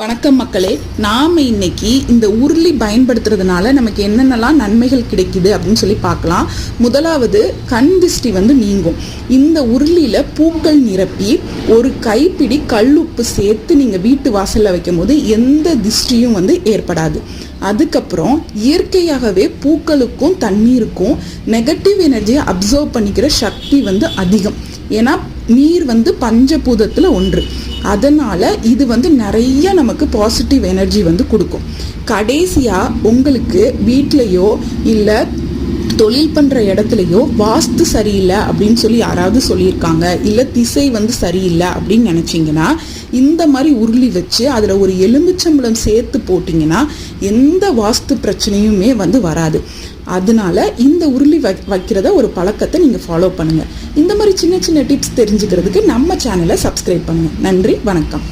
வணக்கம் மக்களே. நாம இன்னைக்கு இந்த உருளி பயன்படுத்துறதுனால நமக்கு என்னென்னலாம் நன்மைகள் கிடைக்குது அப்படின்னு சொல்லி பார்க்கலாம். முதலாவது கண் திஷ்டி வந்து நீங்கும். இந்த உருளியில் பூக்கள் நிரப்பி ஒரு கைப்பிடி கல்லுப்பு சேர்த்து நீங்கள் வீட்டு வாசலில் வைக்கும் போது எந்த திஷ்டியும் வந்து ஏற்படாது. அதுக்கப்புறம் இயற்கையாகவே பூக்களுக்கும் தண்ணீருக்கும் நெகட்டிவ் எனர்ஜியை அப்சர்வ் பண்ணிக்கிற சக்தி வந்து அதிகம். ஏன்னா நீர் வந்து பஞ்சபூதத்தில் ஒன்று. அதனால் இது வந்து நிறைய நமக்கு பாசிட்டிவ் எனர்ஜி வந்து கொடுக்கும். கடைசியாக உங்களுக்கு வீட்லேயோ இல்லை தொழில் பண்ணுற இடத்துலையோ வாஸ்து சரியில்லை அப்படின்னு சொல்லி யாராவது சொல்லியிருக்காங்க. இல்லை திசை வந்து சரியில்லை அப்படின்னு நினச்சிங்கன்னா இந்த மாதிரி உருளி வச்சு அதில் ஒரு எலுமிச்சம்பழம் சேர்த்து போட்டிங்கன்னா எந்த வாஸ்து பிரச்சனையுமே வந்து வராது. அதனால இந்த உருளி வை வைக்கிறத ஒரு பழக்கத்தை நீங்கள் ஃபாலோ பண்ணுங்கள் இந்த மாதிரி சின்ன சின்ன டிப்ஸ் தெரிஞ்சுக்கிறதுக்கு நம்ம சேனலை சப்ஸ்கிரைப் பண்ணுங்கள் நன்றி வணக்கம்.